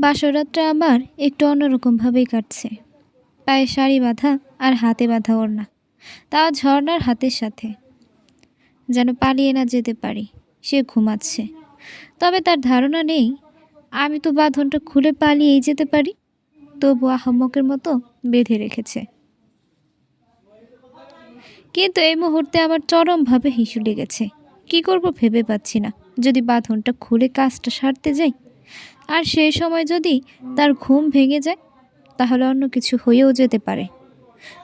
বাসরাতটা আমার একটু অন্যরকমভাবেই কাটছে। পায়ে শাড়ি বাঁধা আর হাতে বাঁধা ওড়না। তাও ঝর্ণার হাতের সাথে। যেন পালিয়ে না যেতে পারি, সে ঘুমাচ্ছে। তবে তার ধারণা নেই, আমি তো বাঁধনটা খুলে পালিয়েই যেতে পারি। তবু আহম্মকের মতো বেঁধে রেখেছে। কিন্তু এই মুহূর্তে আমার চরমভাবে হিসু লেগেছে। কি করব ভেবে পাচ্ছি না। যদি বাঁধনটা খুলে কাজটা সারতে যাই আর সেই সময় যদি তার ঘুম ভেঙে যায়, তাহলে অন্য কিছু হয়েও যেতে পারে।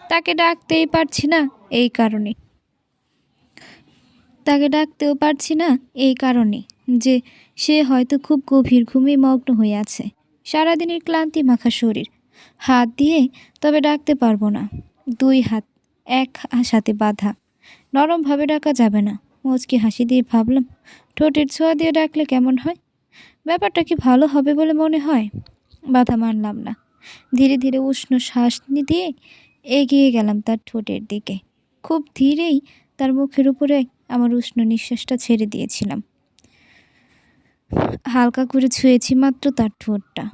তাকে ডাকতেই পারছি না এই কারণে। তাকে ডাকতেও পারছি না এই কারণে যে সে হয়তো খুব গভীর ঘুমে মগ্ন হয়ে আছে। সারাদিনের ক্লান্তি মাখা শরীর। হাত দিয়ে তবে ডাকতে পারব না। দুই হাত, এক হাতে বাঁধা। নরমভাবে ডাকা যাবে না। মুচকি হাসি দিয়ে ভাবলাম, ঠোঁটের ছোঁয়া দিয়ে ডাকলে কেমন হয়? ব্যাপারটা কি ভালো হবে বলে মনে হয়? বাধা মানলাম না। ধীরে ধীরে উষ্ণ শ্বাস দিয়ে এগিয়ে গেলাম তার ঠোঁটের দিকে। খুব ধীরেই তার মুখের উপরে আমার উষ্ণ নিঃশ্বাসটা ছেড়ে দিয়েছিলাম। হালকা করে ছুঁয়েছি মাত্র তার ঠোঁটটা।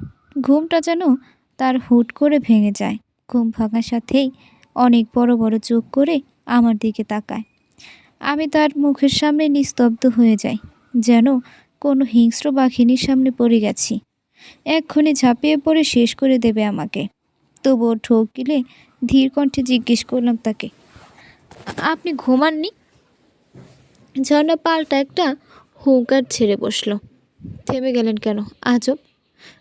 ঘুমটা যেন তার হুট করে ভেঙে যায়। ঘুম ভাঙার সাথেই অনেক বড় বড় চোখ করে আমার দিকে তাকায়। আমি তার মুখের সামনে নিস্তব্ধ হয়ে যাই, যেন কোনো হিংস্র বাঘিনীর সামনে পড়ে গেছি। এক্ষুনি ঝাঁপিয়ে পড়ে শেষ করে দেবে আমাকে। তবুও ঠোক গিলে ধীর কণ্ঠে জিজ্ঞেস করলাম তাকে, আপনি ঘুমাননি? ঝর্ণা পাল্টা একটা হুঙ্কার ছেড়ে বসল। থেমে গেলেন কেন? আজব।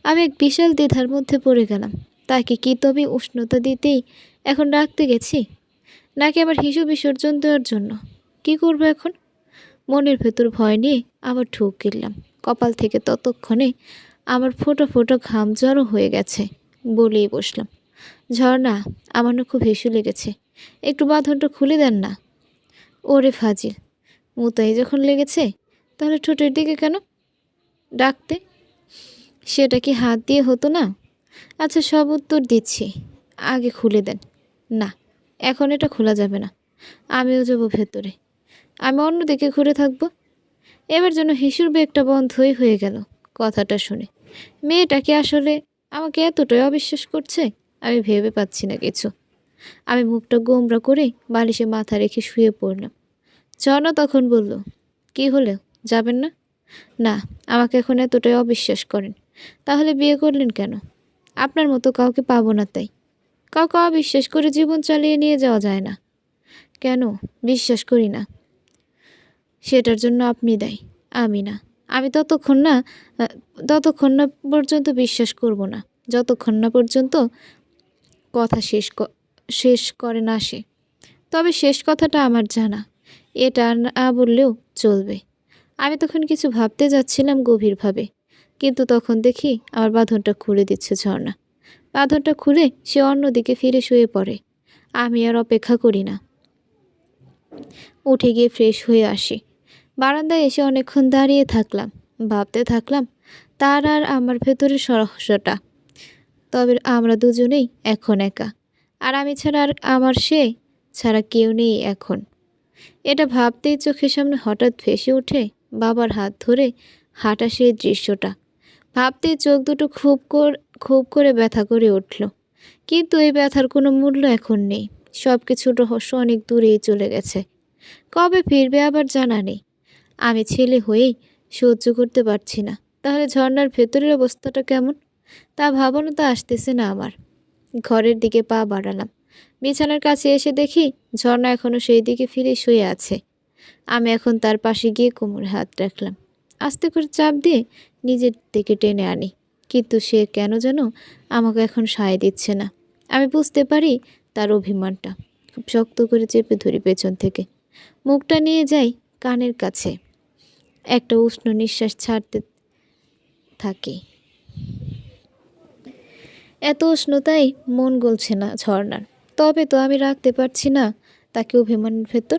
আমি এক বিশাল দ্বিধার মধ্যে পড়ে গেলাম। তাকে কি তবে উষ্ণতা দিতেই এখন রাখতে গেছি? নাকি আবার হিসু বিসর্জন দেওয়ার জন্য? কি করব এখন? মনের ভেতর ভয় নিয়ে আবার ঠুক গিললাম কপাল থেকে ততক্ষণে আমার ফোটো ফোটো ঘাম জড়ো হয়ে গেছে বলেই বসলাম। ঝর্ণা, আমার না খুব হেসু লেগেছে। একটু বাঁধনটা খুলে দেন না। ওরে ফাজিল, মুতাই যখন লেগেছে, তাহলে ঠোঁটের দিকে কেন? ডাকতে? সেটা কি হাত দিয়ে হতো না? আচ্ছা সব উত্তর দিচ্ছি। আগে খুলে দেন। না, এখন এটা খোলা যাবে না। আমিও যাব ভেতরে। আমি অন্যদিকে ঘুরে থাকব। এবার যেন হিসুর বেগটা বন্ধই হয়ে গেল কথাটা শুনে। মেয়েটা কি আসলে আমাকে এতটাই অবিশ্বাস করছে? আমি ভেবে পাচ্ছি না কিছু। আমি মুখটা গোমরা করে বালিশে মাথা রেখে শুয়ে পড়লাম। ঝর্ণা তখন বলল, কি হলো? যাবেন না? না, আমাকে এখন এতটাই অবিশ্বাস করেন। তাহলে বিয়ে করলেন কেন? আপনার মতো কাউকে পাবো না তাই। কাউকে অবিশ্বাস করে জীবন চালিয়ে নিয়ে যাওয়া যায় না। কেন? বিশ্বাস করি না। সেটার জন্য আপনি দায়ী। আমি না। আমি ততক্ষণ না ততক্ষণ না পর্যন্ত বিশ্বাস করব না। যতক্ষণ না পর্যন্ত কথা শেষ শেষ করে না সে। তবে শেষ কথাটা আমার জানা। এটা না বললেও চলবে। আমি তখন কিছু ভাবতে যাচ্ছিলাম গভীরভাবে। কিন্তু তখন দেখি আমার বাঁধনটা খুলে দিচ্ছে ঝর্ণা। বাঁধনটা খুলে সে অন্যদিকে ফিরে শুয়ে পড়ে। আমি আর অপেক্ষা করি না। উঠে গিয়ে ফ্রেশ হয়ে আসি। বারান্দায় এসে অনেকক্ষণ দাঁড়িয়ে থাকলাম। ভাবতে থাকলাম, তার আর আমার ভেতরের রহস্যটা তবে আমরা দুজনেই এখন একা। আর আমি ছাড়া আর আমার সে ছাড়া কেউ নেই এখন। এটা ভাবতেই চোখের সামনে হঠাৎ ভেসে ওঠে বাবার হাত ধরে হাঁটা সেই দৃশ্যটা। ভাবতেই চোখ দুটো খুব কর, খুব করে ব্যথা করে উঠল। কিন্তু এই ব্যথার কোনো মূল্য এখন নেই। সব কিছু রহস্য অনেক দূরেই চলে গেছে। কবে ফিরবে আবার জানা নেই। আমি ছেলে হয়েই সহ্য করতে পারছি না। তাহলে ঝর্ণার ভেতরের অবস্থাটা কেমন? তা ভাবনা তো আসতেছে না আমার। ঘরের দিকে পা বাড়ালাম। বিছানার কাছে এসে দেখি ঝর্ণা এখনও সেই দিকে ফিরে শুয়ে আছে। আমি এখন তার পাশে গিয়ে কোমরে হাত রাখলাম। আস্তে করে চাপ দিয়ে নিজের দিকে টেনে আনি। কিন্তু সে কেন যেন আমাকে এখন সায় দিচ্ছে না। আমি বুঝতে পারি তার অভিমানটা। খুব শক্ত করে চেপে ধরি পেছন থেকে। মুখটা নিয়ে যাই কানের কাছে। একটা উষ্ণ নিঃশ্বাস ছাড়তে থাকি। এত উষ্ণতাই মন গলছে না ঝর্ণার। তবে তো আমি রাখতে পারছি না তাকে অভিমানের ভেতর।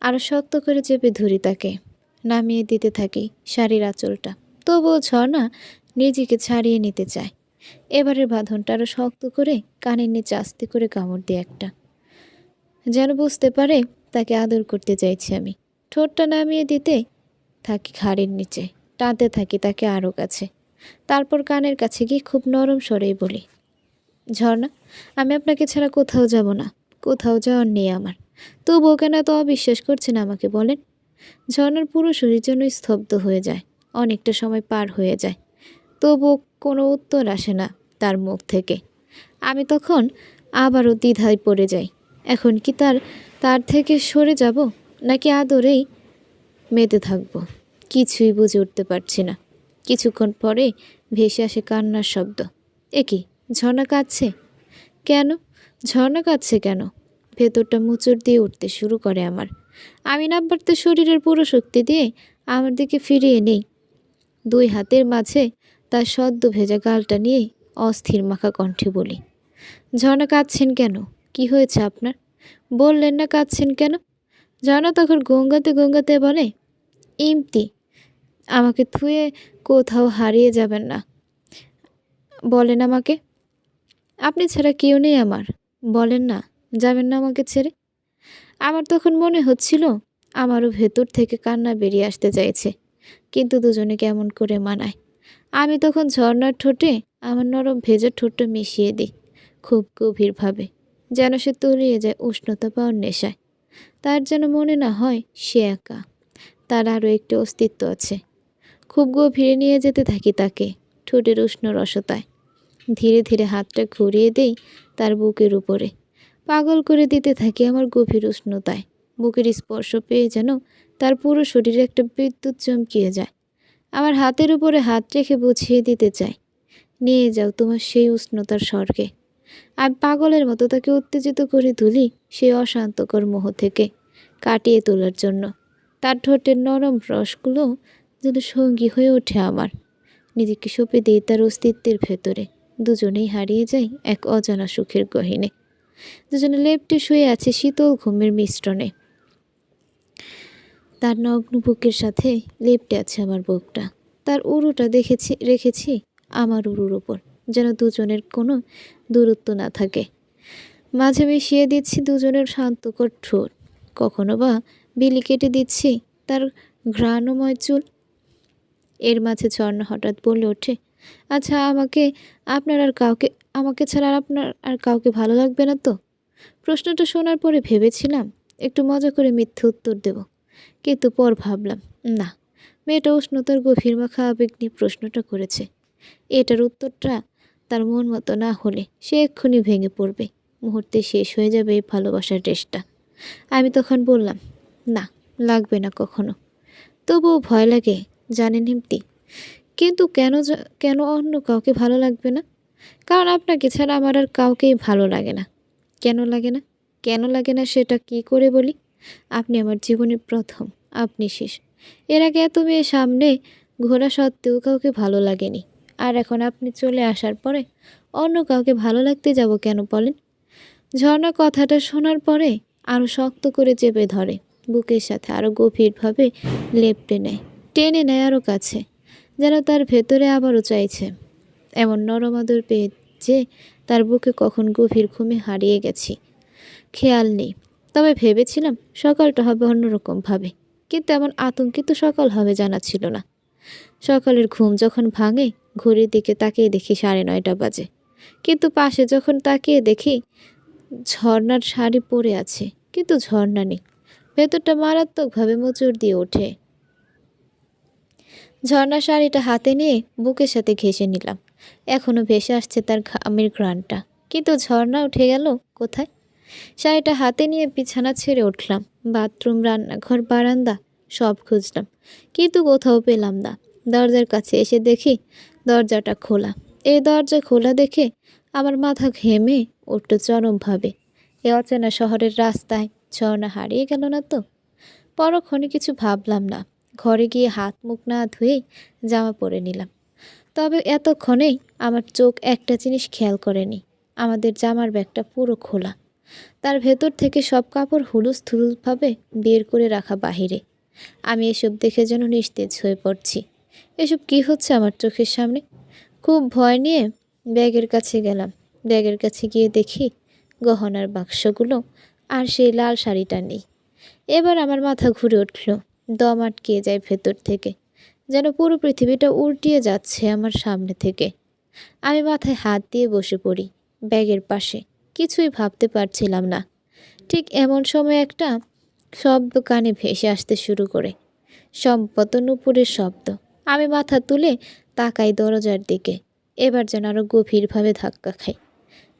আরও শক্ত করে চেপে ধরি তাকে, নামিয়ে দিতে থাকি শাড়ির আঁচলটা। তবুও ঝর্ণা নিজেকে ছাড়িয়ে নিতে চায়। এবারের বাঁধনটা আরও শক্ত করে, কানের নিচে আস্তে করে কামড় দিয়ে একটা। যেন বুঝতে পারে, তাকে আদর করতে চাইছি আমি। ঠোঁটটা নামিয়ে দিতে থাকি ঘাড়ের নিচে, টানতে থাকি তাকে আরও কাছে। তারপর কানের কাছে গিয়ে খুব নরম স্বরেই বলি, ঝর্ণা, আমি আপনাকে ছাড়া কোথাও যাব না, কোথাও যাওয়ার নেই আমার। তবুও কেন তো অবিশ্বাস করছেন আমাকে বলেন? ঝর্ণার পুরো শরীর যেন স্তব্ধ হয়ে যায়, অনেকটা সময় পার হয়ে যায়। তবুও কোনো উত্তর আসে না তার মুখ থেকে। আমি তখন আবারও দ্বিধায় পড়ে যাই, এখন কি তার তার থেকে সরে যাব? নাকি আদরেই মেতে থাকব। কিছুই বুঝে উঠতে পারছি না। কিছুক্ষণ পরে ভেসে আসে কান্নার শব্দ। এ কি, ঝর্ণা কাঁদছে? কেন? ঝর্ণা কাঁদছে কেন? ভেতরটা মুচড় দিয়ে উঠতে শুরু করে আমার। আমি না পারতে শরীরের পুরো শক্তি দিয়ে আমার দিকে ফিরিয়ে নেই। দুই হাতের মাঝে তার সদ্য ভেজা গালটা নিয়ে অস্থির মাখা কণ্ঠে বলি, ঝর্ণা কাঁদছেন কেন? কি হয়েছে আপনার? বললেন না কাঁদছেন কেন? ঝর্ণা তখন গঙ্গাতে গঙ্গাতে বলে ইমতি আমাকে থুয়ে কোথাও হারিয়ে যাবেন না। বলেন আমাকে। আপনি ছাড়া কেউ নেই আমার। বলেন না, যাবেন না আমাকে ছেড়ে। আমার তখন মনে হচ্ছিল আমারও ভেতর থেকে কান্না বেরিয়ে আসতে চাইছে, কিন্তু দুজনে কেমন করে মানায়। আমি তখন ঝর্ণার ঠোঁটে আমার নরম ভেজা ঠোঁটটা মিশিয়ে দিই, খুব গভীরভাবে, যেন সে তলিয়ে যায় উষ্ণতা পাওয়ার নেশায় তার যেন মনে না হয় সে একা। তার আরও একটি অস্তিত্ব আছে। খুব গভীরে নিয়ে যেতে থাকি তাকে, ঠোঁটের উষ্ণ রসতায়। ধীরে ধীরে হাতটা ঘুরিয়ে দেই তার বুকের উপরে। পাগল করে দিতে থাকি আমার গভীর উষ্ণতায়। বুকের স্পর্শ পেয়ে যেন তার পুরো শরীরে একটা বিদ্যুৎ চমকিয়ে যায়। আমার হাতের উপরে হাত রেখে বুঝিয়ে দিতে চাই। নিয়ে যাও তোমার সেই উষ্ণতার স্বর্গে। আমি পাগলের মতো তাকে উত্তেজিত করে তুলি সেই অশান্তকর মোহ থেকে কাটিয়ে তোলার জন্য। তার ঠোঁটের নরম রসগুলো যেন সঙ্গী হয়ে ওঠে আমার। নিজেকে সঁপে দিই তার অস্তিত্বের ভেতরে। দুজনেই হারিয়ে যাই এক অজানা সুখের গহিনে। দুজনে লেপটে শুয়ে আছে শীতল ঘুমের মিশ্রণে। তার নগ্ন বুকের সাথে লেপটে আছে আমার বুকটা। তার উরুটা দেখেছি, রেখেছি আমার উরুর ওপর যেন দুজনের কোনো দূরত্ব না থাকে। মাঝে মিশিয়ে দিচ্ছি দুজনের শান্তকর ঠোঁট। কখনো বা বিলি কেটে দিচ্ছি, তার ঘ্রাণময় চুল। এর মাঝে ঝর্ণা হঠাৎ বলে ওঠে আচ্ছা আমাকে, আপনার আর কাউকে, আমাকে ছাড়া আর আপনার আর কাউকে ভালো লাগবে না তো? প্রশ্নটা শোনার পরে ভেবেছিলাম, একটু মজা করে মিথ্যে উত্তর দেব। কিন্তু পর ভাবলাম, না, মেয়েটা উষ্ণতার গভীর মাখা আবেগ নিয়ে প্রশ্নটা করেছে। এটার উত্তরটা তার মন মতো না হলে সে এক্ষুনি ভেঙে পড়বে। মুহূর্তে শেষ হয়ে যাবে এই ভালোবাসার রেসটা আমি তখন বললাম না, লাগবে না কখনো। তবুও ভয় লাগে, জানেন হিমতি। কিন্তু কেন কেন অন্য কাউকে ভালো লাগবে না? কারণ আপনাকে ছাড়া আমার আর কাউকেই ভালো লাগে না। কেন লাগে না? কেন লাগে না সেটা কি করে বলি? আপনি আমার জীবনের প্রথম, আপনি শেষ। এর আগে এত মেয়ে সামনে ঘোরা সত্ত্বেও কাউকে ভালো লাগেনি। আর এখন আপনি চলে আসার পরে অন্য কাউকে ভালো লাগতে যাব কেন বলেন? ঝর্ণা কথাটা শোনার পরে আরও শক্ত করে চেপে ধরে। বুকের সাথে আরও গভীরভাবে লেপটে নেয়। টেনে নেয় আরও কাছে, যেন তার ভেতরে আবারও চাইছে। এমন নরম আদর পেয়ে যে তার বুকে কখন গভীর ঘুমে হারিয়ে গেছি। খেয়াল নেই, তবে ভেবেছিলাম সকালটা হবে অন্যরকমভাবে, কিন্তু এমন আতঙ্কিত সকাল হবে জানা ছিল না। সকালের ঘুম যখন ভাঙে, ঘড়ির দিকে তাকিয়ে দেখি সাড়ে নয়টা বাজে। কিন্তু পাশে যখন তাকিয়ে দেখি, ঝর্ণার শাড়ি পরে আছে, কিন্তু ঝর্ণা নেই। ভেতরটা মারাত্মকভাবে মোচড় দিয়ে ওঠে। ঝর্ণা শাড়িটা হাতে নিয়ে বুকের সাথে ঘেঁষে নিলাম। এখনও ভেসে আসছে তার ঘামের ঘ্রাণটা। কিন্তু ঝর্ণা উঠে গেল কোথায়? শাড়িটা হাতে নিয়ে বিছানা ছেড়ে উঠলাম। বাথরুম, রান্নাঘর, বারান্দা, সব খুঁজলাম। কিন্তু কোথাও পেলাম না। দরজার কাছে এসে দেখি দরজাটা খোলা। এই দরজা খোলা দেখে আমার মাথা ঘেমে উঠল চরমভাবে। এ অচেনা শহরের রাস্তায় ঝর্ণা হারিয়ে গেল না তো? পরক্ষণে কিছু ভাবলাম না। ঘরে গিয়ে হাত মুখ না ধুয়েই জামা পরে নিলাম। তবে এতক্ষণেই আমার চোখ একটা জিনিস খেয়াল করেনি। আমাদের জামার ব্যাগটা পুরো খোলা। তার ভেতর থেকে সব কাপড় হুলুস থুলুসভাবে বের করে রাখা বাহিরে। আমি এসব দেখে যেন নিস্তেজ হয়ে পড়ছি। এসব কি হচ্ছে আমার চোখের সামনে? খুব ভয় নিয়ে ব্যাগের কাছে গেলাম। ব্যাগের কাছে গিয়ে দেখি গহনার বাক্সগুলো আর সেই লাল শাড়িটা নেই। এবার আমার মাথা ঘুরে উঠল, দম আটকিয়ে যায় ভেতর থেকে, যেন পুরো পৃথিবীটা উল্টিয়ে যাচ্ছে আমার সামনে থেকে। আমি মাথায় হাত দিয়ে বসে পড়ি, ব্যাগের পাশে, কিছুই ভাবতে পারছিলাম না। ঠিক এমন সময় একটা শব্দ কানে ভেসে আসতে শুরু করে সম্পত নুপুরের শব্দ। আমি মাথা তুলে তাকাই দরজার দিকে, এবার যেন আরও গভীরভাবে ধাক্কা খাই।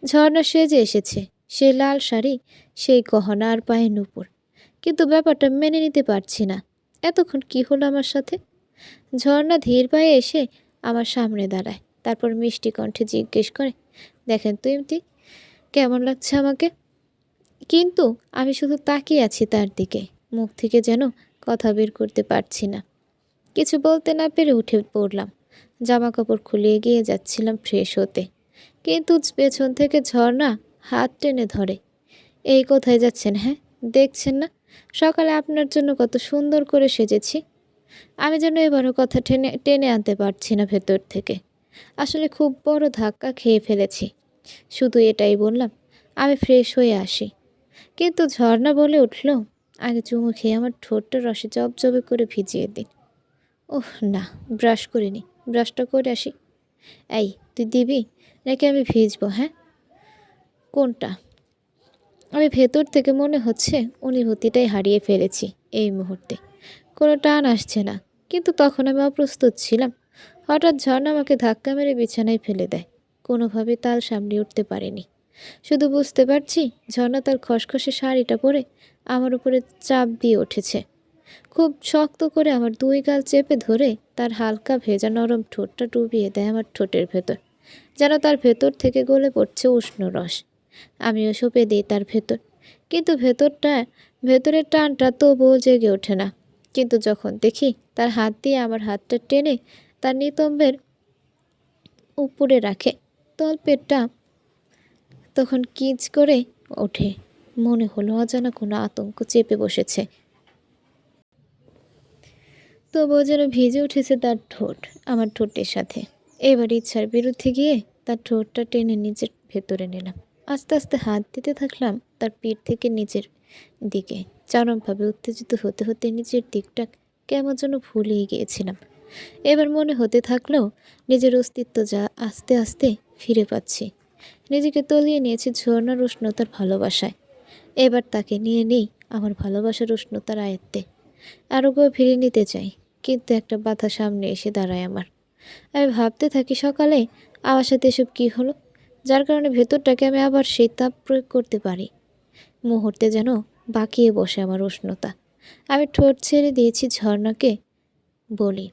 ঝর্ণা সেজে এসেছে সেই লাল শাড়ি, সেই গহনা আর পায়ে নুপুর। কিন্তু ব্যাপারটা মেনে নিতে পারছি না। এতক্ষণ কি হলো আমার সাথে? ঝর্ণা ধীর পায়ে এসে আমার সামনে দাঁড়ায়। তারপর মিষ্টি কণ্ঠে জিজ্ঞেস করে, দেখেন তো ইমতি কেমন লাগছে আমাকে? কিন্তু আমি শুধু তাকিয়ে আছি তার দিকে। মুখ থেকে যেন কথা বের করতে পারছি না। কিছু বলতে না পেরে উঠে পড়লাম। জামা কাপড় খুলে এগিয়ে যাচ্ছিলাম ফ্রেশ হতে। কিন্তু পেছন থেকে ঝর্ণা হাত টেনে ধরে। এই কোথায় যাচ্ছেন হ্যাঁ? দেখছেন না? সকালে আপনার জন্য কত সুন্দর করে সেজেছি। আমি যেন এবারও কথা টেনে টেনে আনতে পারছি না ভেতর থেকে। আসলে খুব বড় ধাক্কা খেয়ে ফেলেছি। শুধু এটাই বললাম, আমি ফ্রেশ হয়ে আসি। কিন্তু ঝর্ণা বলে উঠল, আগে চুমু খেয়ে আমার ঠোঁটটা রসে জবজবে করে ভিজিয়ে দিন। ওহ, না, ব্রাশ করিনি। ব্রাশটা করে আসি। এই, তুই দিবি? নাকি আমি ভিজবো হ্যাঁ? কোনটা? আমি ভেতর থেকে মনে হচ্ছে অনুভূতিটাই হারিয়ে ফেলেছি এই মুহূর্তে। কোনো টান আসছে না, কিন্তু তখন আমি অপ্রস্তুত ছিলাম। হঠাৎ ঝর্ণা আমাকে ধাক্কা মেরে বিছানায় ফেলে দেয়। কোনোভাবে তাল সামলে উঠতে পারেনি। শুধু বুঝতে পারছি ঝর্ণা তার খসখসে শাড়িটা পরে আমার উপরে চাপ দিয়ে উঠেছে। খুব শক্ত করে আমার দুই গাল চেপে ধরে তার হালকা ভেজা নরম ঠোঁটটা ডুবিয়ে দেয় আমার ঠোঁটের ভেতর, যেন তার ভেতর থেকে গলে পড়ছে উষ্ণ রস। আমিও সঁপে দিই তার ভেতর। কিন্তু ভেতরটা, ভেতরের টানটা তবুও জেগে ওঠে না। কিন্তু যখন দেখি তার হাত দিয়ে আমার হাতটা টেনে তার নিতম্বের উপরে রাখে, তলপেটটা তখন কিচ করে ওঠে। মনে হলো অজানা কোনো আতঙ্ক চেপে বসেছে। তবুও যেন ভিজে উঠেছে তার ঠোঁট, আমার ঠোঁটের সাথে। এবার ইচ্ছার বিরুদ্ধে গিয়ে তার ঠোঁটটা টেনে নিজের ভেতরে নিলাম। আস্তে আস্তে হাত দিতে থাকলাম তার পিঠ থেকে নিচের দিকে। চরমভাবে উত্তেজিত হতে হতে নিজের দিকটা কেমন যেন ভুলেই গিয়েছিলাম। এবার মনে হতে থাকলেও নিজের অস্তিত্ব যা আস্তে আস্তে ফিরে পাচ্ছি। নিজেকে তলিয়ে নিয়েছি ঝর্ণার উষ্ণতার ভালোবাসায়। এবার তাকে নিয়ে নেই আমার ভালোবাসার উষ্ণতার আয়ত্তে। আরও ফিরে নিতে চাই, কিন্তু একটা বাধা সামনে এসে দাঁড়ায় আমার। আমি ভাবতে থাকি সকালে আমার সাথে এসব কী হলো? যার কারণে ভেতরটাকে আমি আবার সেই তাপ প্রয়োগ করতে পারি। মুহূর্তে যেন বাকিয়ে বসে আমার উষ্ণতা। আমি ঠোঁট ছেড়ে দিয়েছি ঝর্ণাকে। বলি,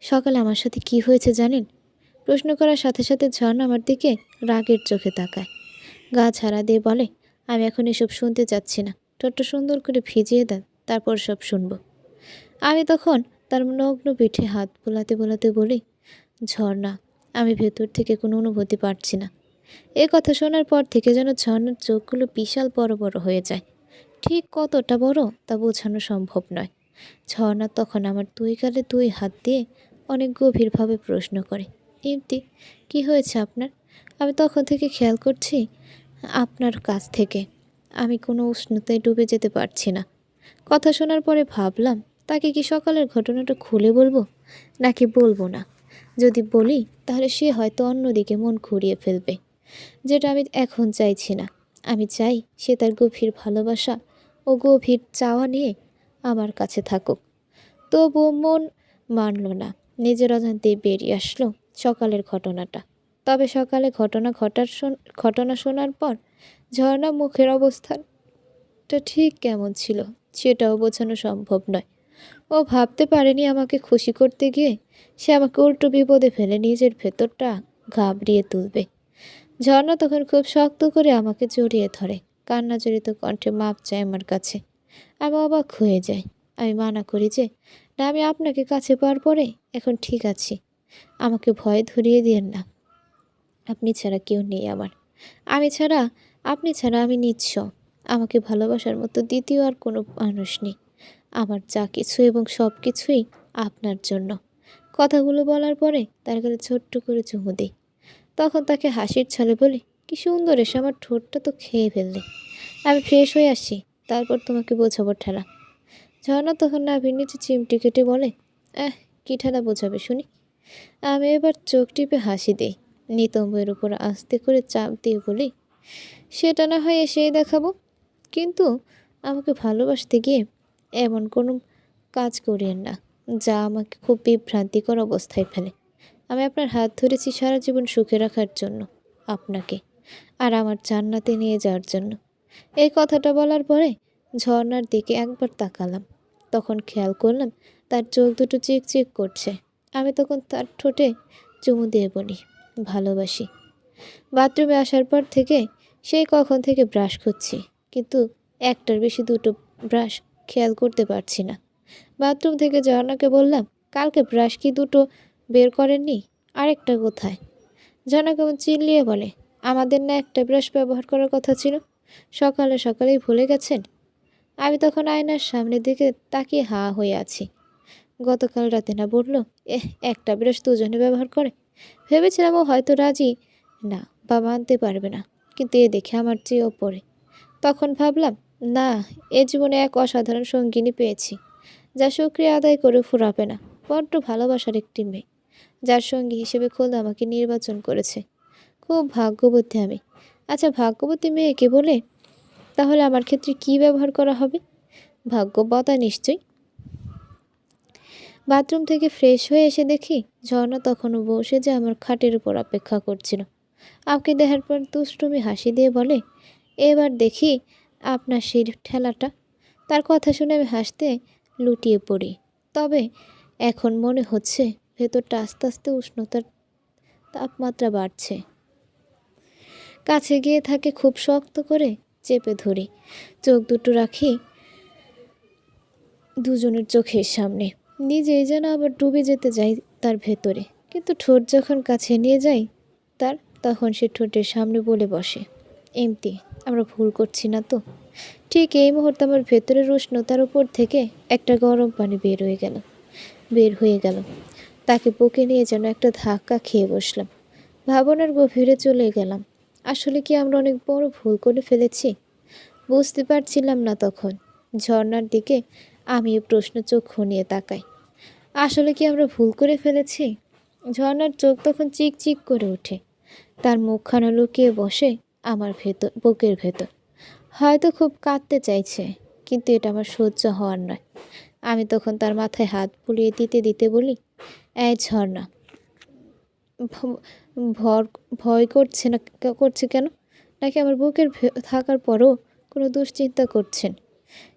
সকালে আমার সাথে কি হয়েছে জানেন? প্রশ্ন করার সাথে সাথে ঝর্ণা আমার দিকে রাগের চোখে তাকায়। গা ছাড়া দিয়ে বলে, আমি এখন এসব শুনতে চাচ্ছি না। ঠোঁটটা সুন্দর করে ভিজিয়ে দেন, তারপর সব শুনব। আমি তখন তার নগ্ন পিঠে হাত বোলাতে বোলাতে বলি, ঝর্ণা, আমি ভেতর থেকে কোনো অনুভূতি পাচ্ছি না। এ কথা শোনার পর থেকে যেন ঝর্ণার চোখগুলো বিশাল বড় বড় হয়ে যায়। ঠিক কতটা বড় তা বোঝানো সম্ভব নয়। ঝর্ণা তখন আমার দুই গালে দুই হাত দিয়ে অনেক গভীরভাবে প্রশ্ন করে ইমতি কি হয়েছে আপনার? আমি তখন থেকে খেয়াল করছি আপনার কাছ থেকে। আমি কোনো উষ্ণতায় ডুবে যেতে পারছি না। কথা শোনার পরে ভাবলাম, তাকে কি সকালের ঘটনাটা খুলে বলব? নাকি বলব না? যদি বলি, তাহলে সে হয়তো অন্যদিকে মন ঘুরিয়ে ফেলবে। যেটা আমি এখন চাইছি না। আমি চাই সে তার গভীর ভালোবাসা ও গভীর চাওয়া নিয়ে আমার কাছে থাকুক। তবুও মন মানল না। নিজের অজান্তে বেরিয়ে আসলো সকালের ঘটনাটা। তবে সকালে ঘটনা ঘটার ঘটনা শোনার পর ঝর্ণা মুখের অবস্থাটা ঠিক কেমন ছিল সেটাও বোঝানো সম্ভব নয়। ও ভাবতে পারেনি আমাকে খুশি করতে গিয়ে সে আমাকে উল্টো বিপদে ফেলে নিজের ভেতরটা ঘাবড়িয়ে তুলবে। ঝর্ণা তখন খুব শক্ত করে আমাকে জড়িয়ে ধরে। কান্না জড়িত কণ্ঠে মাপ চায় আমার কাছে। আমি অবাক হয়ে যাই। আমি মানা করি যে, না, আমি আপনাকে কাছে পাওয়ার পরে এখন ঠিক আছি। আমাকে ভয় ধরিয়ে দিয়েন না। আপনি ছাড়া কেউ নেই আমার। আমি ছাড়া, আপনি ছাড়া আমি নিচ্ছ। আমাকে ভালোবাসার মতো দ্বিতীয় আর কোনো মানুষ নেই। আমার যা কিছু এবং সব কিছুই আপনার জন্য। কথাগুলো বলার পরে তার কাছে ছোট্ট করে চুমু দিই। তখন তাকে হাসির ছলে বলি, কি সুন্দর এসে, আমার ঠোঁটটা তো খেয়ে ফেললে। আমি ফ্রেশ হয়ে আসছি, তারপর তোমাকে বোঝাবো ঠেলা। ঝর্ণা তখন নাভির নিচে চিমটি কেটে বলে এহ কী ঠেলা বোঝাবে শুনি? আমি এবার চোখ টিপে হাসি দিই, নিতম্বের উপর আস্তে করে চাপ দিয়ে বলি, সেটা না হয় এসেই দেখাবো। কিন্তু আমাকে ভালোবাসতে গিয়ে এমন কোনো কাজ করিয়েন না, যা আমাকে খুব বিভ্রান্তিকর অবস্থায় ফেলে। আমি আপনার হাত ধরেছি সারা জীবন সুখে রাখার জন্য, আপনাকে, আর আমার জান্নাতে নিয়ে যাওয়ার জন্য। এই কথাটা বলার পরে ঝর্নার দিকে একবার তাকালাম। তখন খেয়াল করলাম তার চোখ দুটো চিক চিক করছে। আমি তখন তার ঠোঁটে চুমু দিয়ে বলি, ভালোবাসি। বাথরুমে আসার পর থেকে সেই কখন থেকে ব্রাশ করছি কিন্তু একটার বেশি দুটো ব্রাশ খেয়াল করতে পারছি না। বাথরুম থেকে ঝর্ণাকে বললাম, কালকে ব্রাশ কি দুটো বের করেননি? আরেকটা কোথায়? কেমন চিল্লিয়ে বলে, আমাদের না একটা ব্রাশ ব্যবহার করার কথা ছিল। সকালে সকালেই ভুলে গেছেন? আমি তখন আয়নার সামনের দিকে তাকিয়ে হা হয়ে আছি। গতকাল রাতে না বলল, এহ, একটা ব্রাশ দুজনে ব্যবহার করে? ভেবেছিলাম ও হয়তো রাজি। না বা মানতে পারবে না, কিন্তু এ দেখে আমার চেয়েও পড়ে তখন ভাবলাম, না, এ জীবনে এক অসাধারণ সঙ্গিনী পেয়েছি, যা শুক্রিয়া আদায় করে ফুরাবে না। বড্ড ভালোবাসার একটি মেয়ে। যার সঙ্গী হিসেবে খোদা আমাকে নির্বাচন করেছে। খুব ভাগ্যবতী আমি। আচ্ছা ভাগ্যবতী মেয়েকে বলে? তাহলে আমার ক্ষেত্রে কি ব্যবহার করা হবে? ভাগ্যবতা নিশ্চয়ই। বাথরুম থেকে ফ্রেশ হয়ে এসে দেখি ঝর্ণা তখনও বসে যে আমার খাটের উপর অপেক্ষা করছিল। আমাকে দেখার পর দুষ্টুমি হাসি দিয়ে বলে, এবার দেখি আপনার সেই ঠেলাটা। তার কথা শুনে আমি হাসতে লুটিয়ে পড়ি। তবে এখন মনে হচ্ছে ভেতরটা আস্তে আস্তে উষ্ণতার তাপমাত্রা বাড়ছে। কাছে গিয়ে থাকে খুব শক্ত করে চেপে ধরি। চোখ দুটো রাখি দুজনের চোখের সামনে। নিজেই যেন আবার ডুবে যেতে যাই তার ভেতরে। কিন্তু ঠোঁট যখন কাছে নিয়ে যাই তার, তখন সে ঠোঁটের সামনে বলে বসে, এমতি, আমরা ভুল করছি না তো? ঠিক এই মুহূর্তে আমার ভেতরের উষ্ণতার উপর থেকে একটা গরম পানি বের হয়ে গেল। বের হয়ে গেল। তাকে বুকে নিয়ে যেন একটা ধাক্কা খেয়ে বসলাম। ভাবনার গভীরে চলে গেলাম। আসলে কি আমরা অনেক বড় ভুল করে ফেলেছি? বুঝতে পারছিলাম না তখন। ঝর্ণার দিকে আমি প্রশ্ন চোখ নিয়ে তাকাই। আসলে কি আমরা ভুল করে ফেলেছি? ঝর্নার চোখ তখন চিক চিক করে ওঠে। তার মুখখানা লুকিয়ে বসে আমার ভেতর, বুকের ভেতর। হয়তো খুব কাঁদতে চাইছে, কিন্তু এটা আমার সহ্য হওয়ার নয়। আমি তখন তার মাথায় হাত বুলিয়ে দিতে দিতে বলি ঝর্ণা। ভর, ভয় করছে না করছে কেন? নাকি আমার বুকের থাকার পরও কোনো দুশ্চিন্তা করছেন?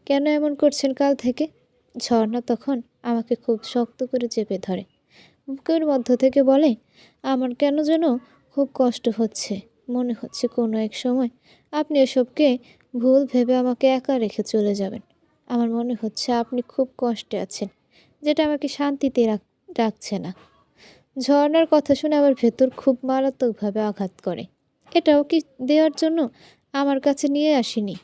কেন এমন করছেন কাল থেকে? ঝর্ণা তখন আমাকে খুব শক্ত করে চেপে ধরে। বুকের মধ্য থেকে বলে, আমার কেন যেন খুব কষ্ট হচ্ছে। মনে হচ্ছে কোনো এক সময় আপনি এসবকে ভুল ভেবে আমাকে একা রেখে চলে যাবেন। আমার মনে হচ্ছে আপনি খুব কষ্টে আছেন, যেটা আমাকে শান্তিতে রাখ রাখছে না। ঝর্ণার কথা শুনে আমার ভেতর খুব মারাত্মকভাবে আঘাত করে। এটাও কি দেওয়ার জন্য? আমার কাছে নিয়ে আসিনি।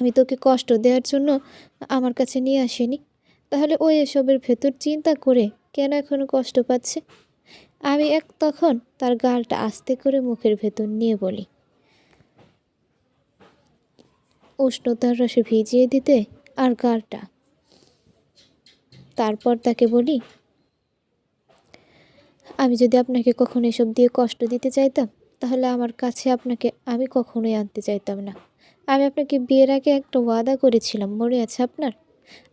আমি তোকে কষ্ট দেওয়ার জন্য আমার কাছে নিয়ে আসিনি। তাহলে ওই এসবের ভেতর চিন্তা করে কেন এখনও কষ্ট পাচ্ছে? আমি এক তখন তার গালটা আস্তে করে মুখের ভেতর নিয়ে বলি। উষ্ণতার রসে ভিজিয়ে দিতে আর গালটা। তারপর তাকে বলি আমি যদি আপনাকে কখনো এসব দিয়ে কষ্ট দিতে চাইতাম, তাহলে আমার কাছে আপনাকে আমি কখনোই আনতে চাইতাম না। আমি আপনাকে বিয়ের আগে একটা ওয়াদা করেছিলাম, মনে আছে আপনার?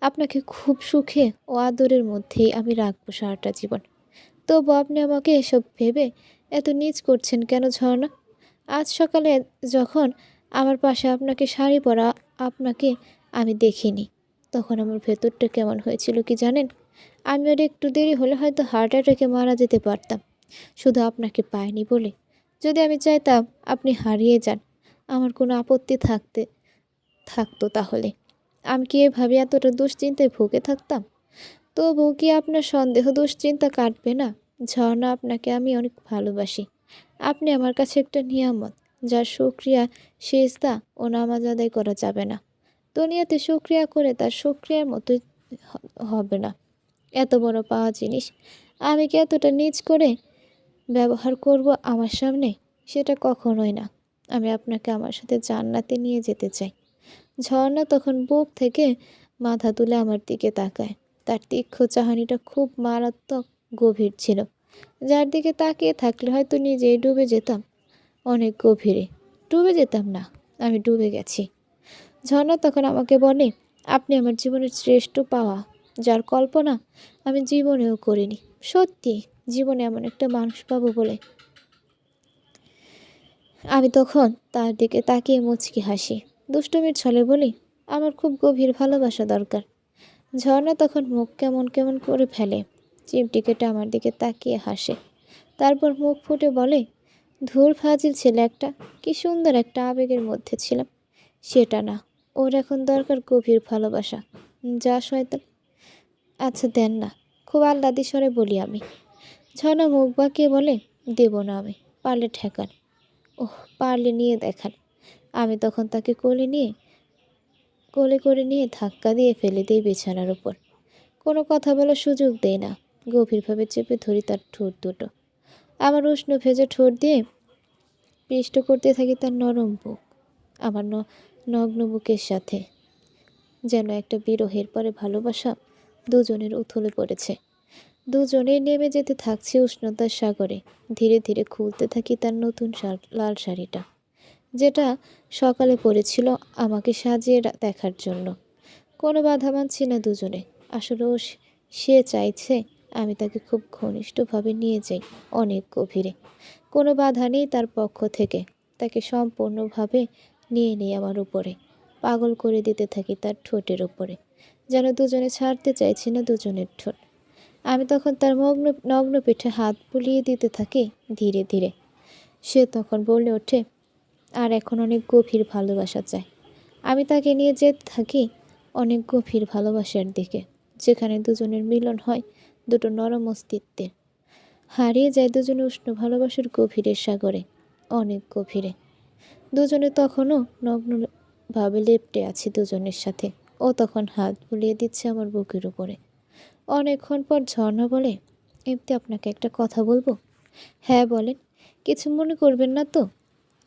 আপনাকে খুব সুখে ও আদরের মধ্যেই আমি রাখব সারাটা জীবন। তবু আপনি আমাকে এসব ভেবে এত নিচ করছেন কেন ঝর্ণা? আজ সকালে যখন আমার পাশে আপনাকে শাড়ি পরা আপনাকে আমি দেখিনি, তখন আমার ভেতরটা কেমন হয়েছিল কি জানেন? আমি আর একটু দেরি হলে হয়তো হার্ট অ্যাটাকে মারা যেতে পারতাম। শুধু আপনাকে পাইনি বলে। যদি আমি চাইতাম আপনি হারিয়ে যান, আমার কোনো আপত্তি থাকতে, থাকতো তাহলে। আমি কি এভাবে এতটা দুশ্চিন্তায় ভুগে থাকতাম? তবু কি আপনার সন্দেহ, দুশ্চিন্তা কাটবে না? ঝর্ণা আপনাকে আমি অনেক ভালোবাসি। আপনি আমার কাছে একটা নিয়ামত, যার সুক্রিয়া শেষদা ও নামাজ আদায় করা যাবে না। দুনিয়াতে সুক্রিয়া করে তার সুক্রিয়ার মতো হ- হবে না। এত বড় পাওয়া জিনিস। আমি কি এতটা নিজ করে ব্যবহার করব আমার সামনে? সেটা কখনোই না। আমি আপনাকে আমার সাথে জান্নাতে নিয়ে যেতে চাই। ঝর্ণা তখন বুক থেকে মাথা তুলে আমার দিকে তাকায়। তার তীক্ষ্ণ চাহানিটা খুব মারাত্মক গভীর ছিল। যার দিকে তাকিয়ে থাকলে হয়তো নিজেই ডুবে যেতাম। অনেক গভীরে। ডুবে যেতাম না। আমি ডুবে গেছি। ঝর্ণা তখন আমাকে বলে, আপনি আমার জীবনের শ্রেষ্ঠ পাওয়া যার কল্পনা আমি জীবনেও করিনি। সত্যি, জীবনে এমন একটা মানুষ পাবো বলে আমি তখন তার দিকে তাকিয়ে মুচকি হাসি। দুষ্টুমির ছলে বলি, আমার খুব গভীর ভালোবাসা দরকার। ঝর্ণা তখন মুখ কেমন কেমন করে ফেলে, চিমটি কেটে আমার দিকে তাকিয়ে হাসে। তারপর মুখ ফুটে বলে, ধুর ফাজিল ছেলে একটা, কি সুন্দর একটা আবেগের মধ্যে ছিলাম। সেটা না, ওর এখন দরকার গভীর ভালোবাসা। যা শয়তান আচ্ছা দেন না। খুব আহ্লাদি স্বরে বলি আমি। ঝর্ণা মুখ বাঁকিয়ে বলে, দেব না আমি, পারলে ঠেকান। ওহ, পারলে নিয়ে দেখান। আমি তখন তাকে কোলে নিয়ে, কোলে করে নিয়ে ধাক্কা দিয়ে ফেলে দিই বিছানার উপর। কোনো কথা বলার সুযোগ দেই না। গভীরভাবে চেপে ধরি তার ঠোঁট দুটো। আমার উষ্ণ ভেজে ঠোঁট দিয়ে পিষ্ট করতে থাকি তার নরম বুক। আমার নগ্ন বুকের সাথে। যেন একটা বিরহের পরে ভালোবাসা দুজনের উথলে পড়েছে। দুজনেই নেমে যেতে থাকছে উষ্ণতার সাগরে। ধীরে ধীরে খুলতে থাকি তার নতুন লাল শাড়িটা। যেটা সকালে পরেছিল আমাকে সাজিয়ে দেখার জন্য। কোনো বাধা মানছি না দুজনে। আসলে ও সে চাইছে আমি তাকে খুব ঘনিষ্ঠভাবে নিয়ে যাই অনেক গভীরে। কোনো বাধা নেই তার পক্ষ থেকে। তাকে সম্পূর্ণভাবে নিয়ে নিই আমার উপরে। পাগল করে দিতে থাকি তার ঠোঁটের উপরে। যেন দুজনে ছাড়তে চাইছি না দুজনের ঠোঁট। আমি তখন তার মগ্ন, নগ্ন পিঠে হাত বুলিয়ে দিতে থাকি ধীরে ধীরে। সে তখন বলে ওঠে, আর এখন অনেক গভীর ভালোবাসা চায় আমি তাকে নিয়ে যেতে থাকি অনেক গভীর ভালোবাসার দিকে, যেখানে দুজনের মিলন হয় দুটো নরম অস্তিত্বের। হারিয়ে যায় দুজনে উষ্ণ ভালোবাসার গভীরের সাগরে, অনেক গভীরে। দুজনে তখনও নগ্নভাবে লেপটে আছি দুজনের সাথে। ও তখন হাত বুলিয়ে দিচ্ছে আমার বুকের উপরে। অনেকক্ষণ পর ঝর্ণা বলে এমনি আপনাকে একটা কথা বলব? হ্যাঁ বলেন। কিছু মনে করবেন না তো?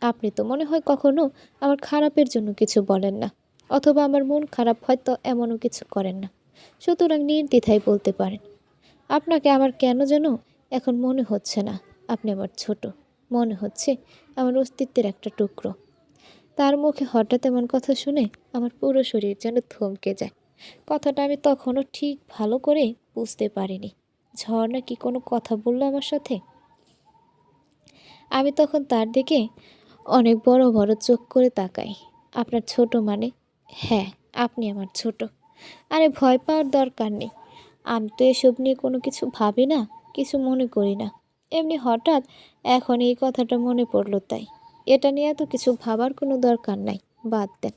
আপনি তো মনে হয় কখনো আমার খারাপের জন্য কিছু বলেন না, অথবা আমার মন খারাপ হয়তো এমনও কিছু করেন না। সুতরাং নির্দ্বিধায় বলতে পারেন। আপনাকে আমার কেন যেন এখন মনে হচ্ছে না? আপনি আমার ছোট। মনে হচ্ছে আমার অস্তিত্বের একটা টুকরো। তার মুখে হঠাৎ এমন কথা শুনে আমার পুরো শরীর যেন থমকে যায়। কথাটা আমি তখনও ঠিক ভালো করে বুঝতে পারিনি। ঝর্ণা কি কোনো কথা বলল আমার সাথে? আমি তখন তার দিকে অনেক বড় বড় চোখ করে তাকাই। আপনার ছোট মানে? হ্যাঁ আপনি আমার ছোট। আরে ভয় পাওয়ার দরকার নেই। আমি তো এসব নিয়ে কোনো কিছু ভাবি না, কিছু মনে করি না। এমনি হঠাৎ এখন এই কথাটা মনে পড়ল তাই। এটা নিয়ে তো কিছু ভাবার কোনো দরকার নাই, বাদ দেন।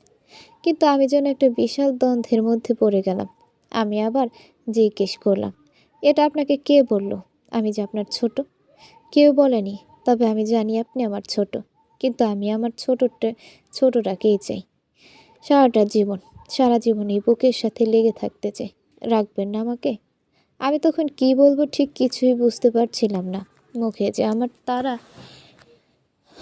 কিন্তু আমি যেন একটা বিশাল দ্বন্দ্বের মধ্যে পড়ে গেলাম। আমি আবার জিজ্ঞেস করলাম, এটা আপনাকে কে বলল? আমি যে আপনার ছোট? কেউ বলেনি, তবে আমি জানি আপনি আমার ছোট। কিন্তু আমি আমার ছোটটা ছোটটাকেই চাই। সারাটা জীবন, সারা জীবন এই বুকের সাথে লেগে থাকতে চাই। রাখবেন না আমাকে? আমি তখন কি বলব ঠিক কিছুই বুঝতে পারছিলাম না। মুখে যে আমার তারা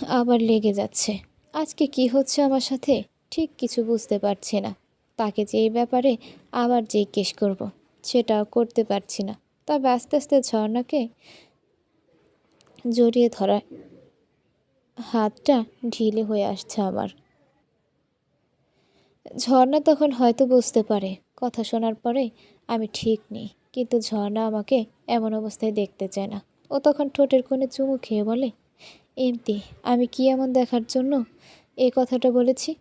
আবার লেগে যাচ্ছে। আজকে কি হচ্ছে আমার সাথে? ঠিক কিছু বুঝতে পারছি না। তাকে যে এই ব্যাপারে আবার জিজ্ঞেস করব, সেটাও করতে পারছি না। তবে আস্তে আস্তে ঝর্ণাকে জড়িয়ে ধরা, হাতটা ঢিলে হয়ে আসছে আমার। ঝর্ণা তখন হয়তো বুঝতে পারে, কথা শোনার পরে আমি ঠিক নেই। কিন্তু ঝর্ণা আমাকে এমন অবস্থায় দেখতে চায় না। ও তখন ঠোঁটের কোণে চুমু খেয়ে বলে এমতি, আমি কি এমন দেখার জন্য এই কথাটা বলেছি?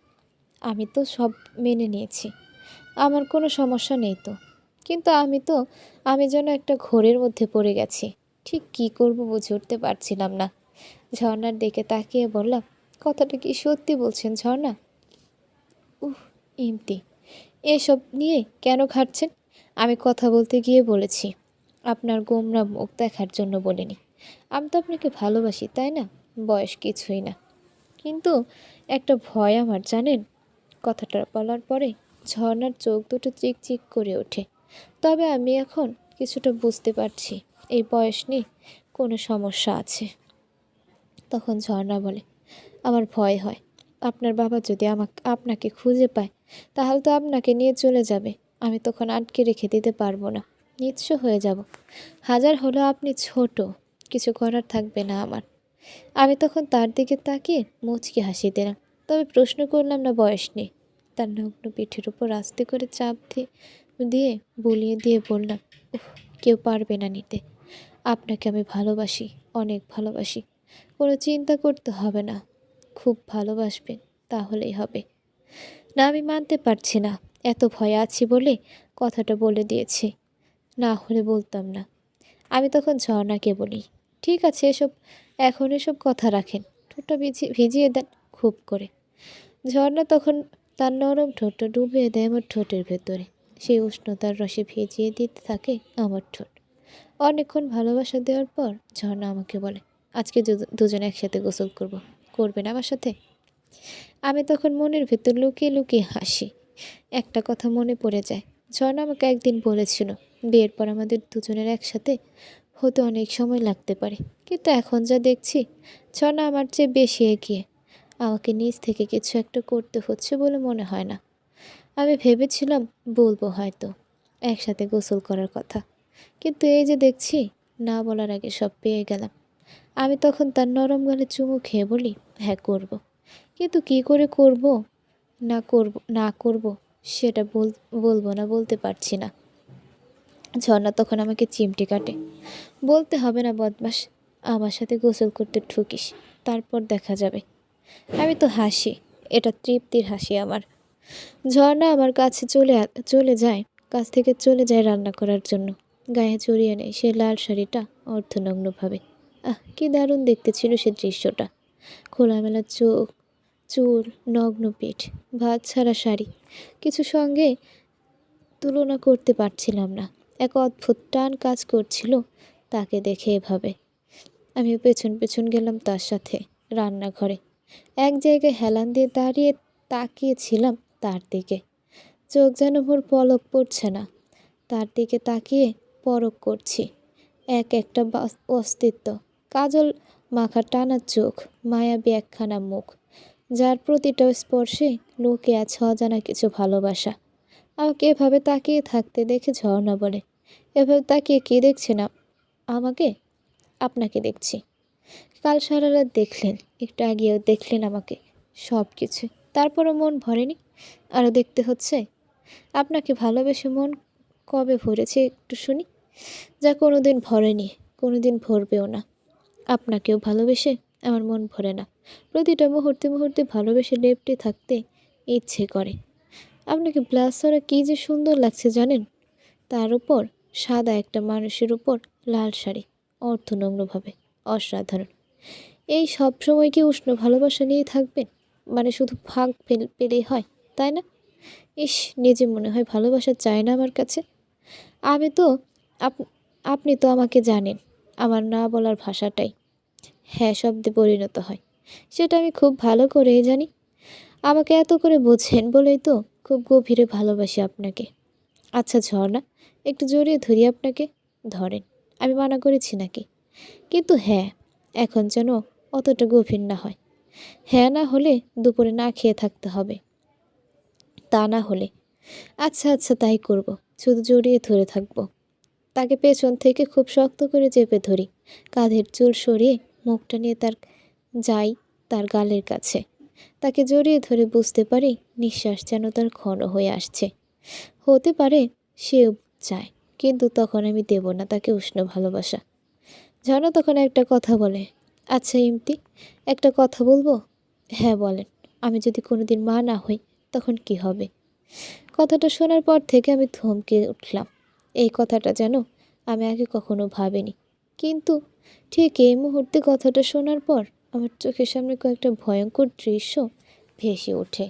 আমি তো সব মেনে নিয়েছি। আমার কোনো সমস্যা নেই তো। কিন্তু আমি তো, আমি যেন একটা ঘোরের মধ্যে পড়ে গেছি। ঠিক কি করব বুঝে উঠতে পারছিলাম না। ঝর্ণার দিকে তাকিয়ে বললাম, কথাটা কি সত্যি বলছেন ঝর্ণা? উহ ইমতি এসব নিয়ে কেন খাটছেন আমি কথা বলতে গিয়ে বলেছি। আপনার গোমরা মুখ দেখার জন্য বলিনি। আমি তো আপনাকে ভালোবাসি, তাই না? বয়স কিছুই না। কিন্তু একটা ভয় আমার, জানেন? কথাটা বলার পরে ঝর্ণার চোখ দুটো চিক চিক করে ওঠে। তবে আমি এখন কিছুটা বুঝতে পারছি, এই বয়স নিয়ে কোনো সমস্যা আছে। তখন ঝর্ণা বলে, আমার ভয় হয়। আপনার বাবা যদি আমাকে, আপনাকে খুঁজে পায়, তাহলে তো আপনাকে নিয়ে চলে যাবে। আমি তখন আটকে রেখে দিতে পারব না। নিঃস্ব হয়ে যাব। হাজার হলো আপনি ছোট, কিছু করার থাকবে না আমার। আমি তখন তার দিকে তাকিয়ে মুচকি হাসি দিলাম। তবে প্রশ্ন করলাম না, বয়স নেই। তার নগ্ন পিঠের উপর আস্তে করে চাপ দিয়ে দিয়ে বলিয়ে দিয়ে বললাম, উফ, কেউ পারবে না নিতে। আপনাকে আমি ভালোবাসি, অনেক ভালোবাসি। কোনো চিন্তা করতে হবে না। খুব ভালোবাসবেন, তাহলেই হবে। না, আমি মানতে পারছি না। এত ভয় আছি বলে কথাটা বলে দিয়েছি। না হলে বলতাম না। আমি তখন ঝর্ণাকে বলি, ঠিক আছে, এসব এখন এসব কথা রাখেন। ঠোঁটটা ভিজিয়ে ভিজিয়ে দেন খুব করে। ঝর্ণা তখন তার নরম ঠোঁটটা ডুবিয়ে দেয় আমার ঠোঁটের ভেতরে। সেই উষ্ণতার রসে ভিজিয়ে দিতে থাকে আমার ঠোঁট। অনেকক্ষণ ভালোবাসা দেওয়ার পর ঝর্ণা আমাকে বলে, আজকে দুজনে একসাথে গোসল করব। করবেন আমার সাথে? আমি তখন মনের ভেতর লুকিয়ে লুকিয়ে হাসি। একটা কথা মনে পড়ে যায়। ঝর্ণা আমাকে একদিন বলেছিল, বিয়ের পর আমাদের দুজনের একসাথে হতে অনেক সময় লাগতে পারে। কিন্তু এখন যা দেখছি ঝর্ণা আমার চেয়ে বেশি এগিয়ে। আমাকে নিজ থেকে কিছু একটা করতে হচ্ছে বলে মনে হয় না। আমি ভেবেছিলাম বলব হয়তো, একসাথে গোসল করার কথা। কিন্তু এই যে দেখছি, না বলার আগে সব পেয়ে গেলাম। আমি তখন তার নরম গালে চুমু খেয়ে বলি হ্যাঁ করব। কিন্তু কি করে করব? না করব না করব, সেটা বল, বলব না, বলতে পারছি না। ঝর্ণা তখন আমাকে চিমটি কাটে। বলতে হবে না বদমাস আমার সাথে গোসল করতে ঠুকিস, তারপর দেখা যাবে। আমি তো হাসি, এটা তৃপ্তির হাসি আমার। ঝর্ণা আমার কাছে চলে চলে যায়, কাছ থেকে চলে যায় রান্না করার জন্য। গায়ে চড়িয়ে নেয় সে লাল শাড়িটা অর্ধনগ্নভাবে। আহ, কি দারুণ দেখতে ছিল সে দৃশ্যটা। খোলামেলা চোখ, চুল, নগ্ন পিঠ, ভাত ছাড়া শাড়ি। কিছু সঙ্গে তুলনা করতে পারছিলাম না। এক অদ্ভুত টান কাজ করছিল তাকে দেখে এভাবে। আমি পেছন পেছন গেলাম তার সাথে রান্নাঘরে। এক জায়গায় হেলান দিয়ে দাঁড়িয়ে তাকিয়েছিলাম তার দিকে। চোখ যেন মোর পলক পড়ছে না। তার দিকে তাকিয়ে পরক করছি। এক একটা অস্তিত্ব। কাজল মাখা টানা চোখ, মায়াবী একখানা মুখ, যার প্রতিটা স্পর্শে লোকে আছে অজানা কিছু ভালোবাসা। আমাকে এভাবে তাকিয়ে থাকতে দেখে ঝর্ণা বলে, এভাবে তাকিয়ে কি দেখছে না? আমাকে? আপনাকে দেখছি। কাল সারা রাত দেখলেন, একটু আগেও দেখলেন আমাকে সব কিছু তারপরও মন ভরেনি? আরও দেখতে হচ্ছে? আপনাকে ভালোবেসে মন কবে ভরেছে একটু শুনি? যা কোনো দিন ভরেনি কোনো দিন ভরবেও না। আপনাকেও ভালোবেসে আমার মন ভরে না। প্রতিটা মুহূর্তে মুহূর্তে ভালোবেসে লেপটে থাকতে ইচ্ছে করে। আপনাকে ব্লাউজ ছাড়া কী যে সুন্দর লাগছে জানেন? তার উপর সাদা একটা মানুষের উপর লাল শাড়ি, অর্থনগ্নভাবে অসাধারণ। এই সব সময় কি উষ্ণ ভালোবাসা নিয়ে থাকবেন? মানে শুধু ফাঁক পেল- পেলেই হয়, তাই না? ইস, নিজে মনে হয় ভালোবাসা চায় না আমার কাছে। আমি তো আপ- আপনি তো আমাকে জানেন, আমার না বলার ভাষাটাই হ্যাঁ শব্দে পরিণত হয়। সেটা আমি খুব ভালো করেই জানি। আমাকে এত করে বোঝেন বলেই তো খুব গভীরে ভালোবাসি আপনাকে। আচ্ছা ঝর্ণা, একটু জড়িয়ে ধরি আপনাকে। ধরেন, আমি মানা করেছি নাকি? কিন্তু হ্যাঁ এখন যেন অতটা গভীর না হয়। হ্যাঁ না হলে দুপুরে না খেয়ে থাকতে হবে। তা না হলে। আচ্ছা আচ্ছা তাই করব। শুধু জড়িয়ে ধরে থাকব। তাকে পেছন থেকে খুব শক্ত করে চেপে ধরি। কাঁধের চুল সরিয়ে মুখটা নিয়ে তার যাই তার গালের কাছে। তাকে জড়িয়ে ধরে বুঝতে পারি নিঃশ্বাস যেন তার ঘন হয়ে আসছে। হতে পারে সেও চায়, কিন্তু তখন আমি দেব না তাকে উষ্ণ ভালোবাসা। যেন তখন একটা কথা বলে আচ্ছা ইমতি, একটা কথা বলব? হ্যাঁ বলেন, আমি যদি কোনোদিন মা না হই, তখন কি হবে? কথাটা শোনার পর থেকে আমি থমকে উঠলাম। এই কথাটা যেন আমি আগে কখনো ভাবিনি, কিন্তু ঠিক এই মুহূর্তে কথাটা শোনার পর আমার চোখের সামনে কয়েকটা ভয়ঙ্কর দৃশ্য ভেসে ওঠে।